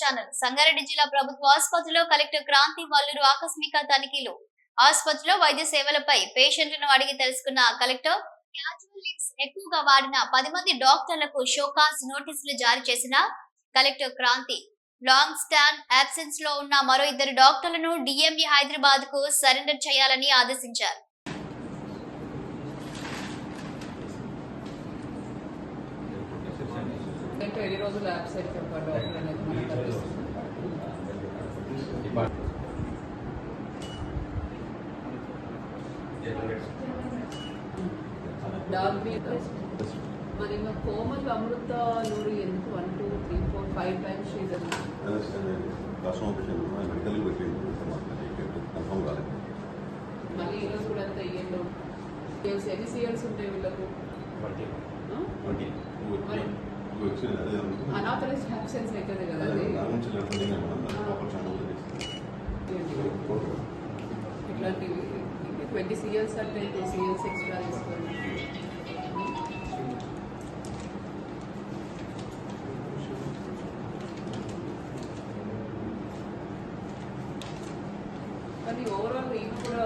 Channel Sangareddy జిల్లా ప్రభుత్వ ఆసుపత్రిలో కలెక్టర్ క్రాంతి వల్లూరు ఆకస్మిక తనిఖీలు. ఆసుపత్రిలో వైద్య సేవలపై పేషెంట్లను అడిగి తెలుసుకున్న కలెక్టర్ క్యాజువల్ ఎక్కువగా వాడిన పది మంది డాక్టర్లకు షోకాస్ నోటీసులు జారీ చేసిన కలెక్టర్ క్రాంతి. లాంగ్ స్టాండ్ అబ్సెన్స్లో ఉన్న మరో ఇద్దరు డాక్టర్లను డిఎంఈ హైదరాబాద్కు సరెండర్ చేయాలని ఆదేశించారు. అంటే ఎన్ని రోజులు అబ్సెంట్ డాక్టర్ అనేది మనకు తెలుస్తుంది డాగ్ మీద మరి కోమల్ అమృత నూరి ఎందుకు one two three four five times మళ్ళీ ఈరోజు కూడా అంత ఇయ్యండు. ఎన్ని సిఎల్స్ ఉంటాయి వీళ్ళకు? ఆ? మరి వచ్చింది అదే అనుకుంటున్నాను. అనాథరైజ్ అబ్సెన్స్ అవుతుంది కదా. ఇట్లాంటివి ట్వంటీ సిఎల్స్ అంటే టూ సిఎల్స్ ఎక్స్ట్రా తీసుకోండి కానీ ఓవరాల్ ఈయన కూడా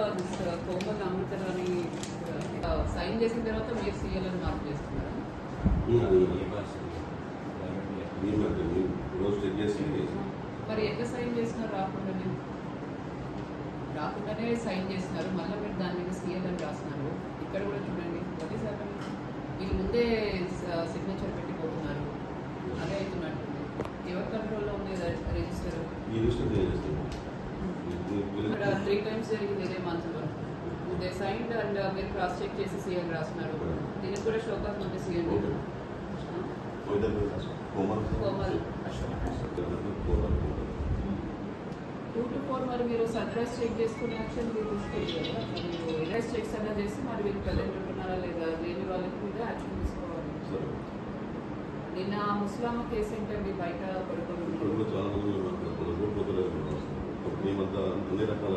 కోమల్ అమృతర్ అని సైన్ చేసిన తర్వాత మీరు సీఎల్ అని మార్క్ చేస్తున్నారు అది మీ మధ్య మీ రోజు చెక్ చేసి మరి సైన్ చేసినారు రాకుండానే రాకుండానే సైన్ చేసినారు. మళ్ళీ మీరు దాని మీద సీఎల్ అని రాస్తున్నారు. ఇక్కడ కూడా చూడండి. ఒకటి సార్ వీళ్ళు ముందే సిగ్నేచర్ పెట్టిపోతున్నారు అదే అవుతున్నట్టు ఎవరి కంట్రోల్లో ఉంది రిజిస్టర్ ఇక్కడ త్రీ టైమ్స్ జరిగింది ఇదే మంత్లో దే సైన్డ్ అండ్ మీరు క్రాస్ చెక్ చేసి సీఎల్ రాస్తున్నారు. దీనికి కూడా షోకాస్ నోటీస్ ఇవ్వండి Komal Komal Komal two to four మరి మీరు సర్ప్రైజ్ చెక్ చేసుకునే యాక్షన్ మీరు తీసుకోవచ్చు కదా. మీరు చెక్స్ అయినా చేసి మరి వీళ్ళు ప్రజెంట్ ఉంటున్నారా లేదా లేని వాళ్ళకి మీద యాక్షన్ తీసుకోవాలి. నిన్న ముస్లామా కేసు ఏంటండి? బయట కూడా కూడా. మేమంతా అన్ని రకాల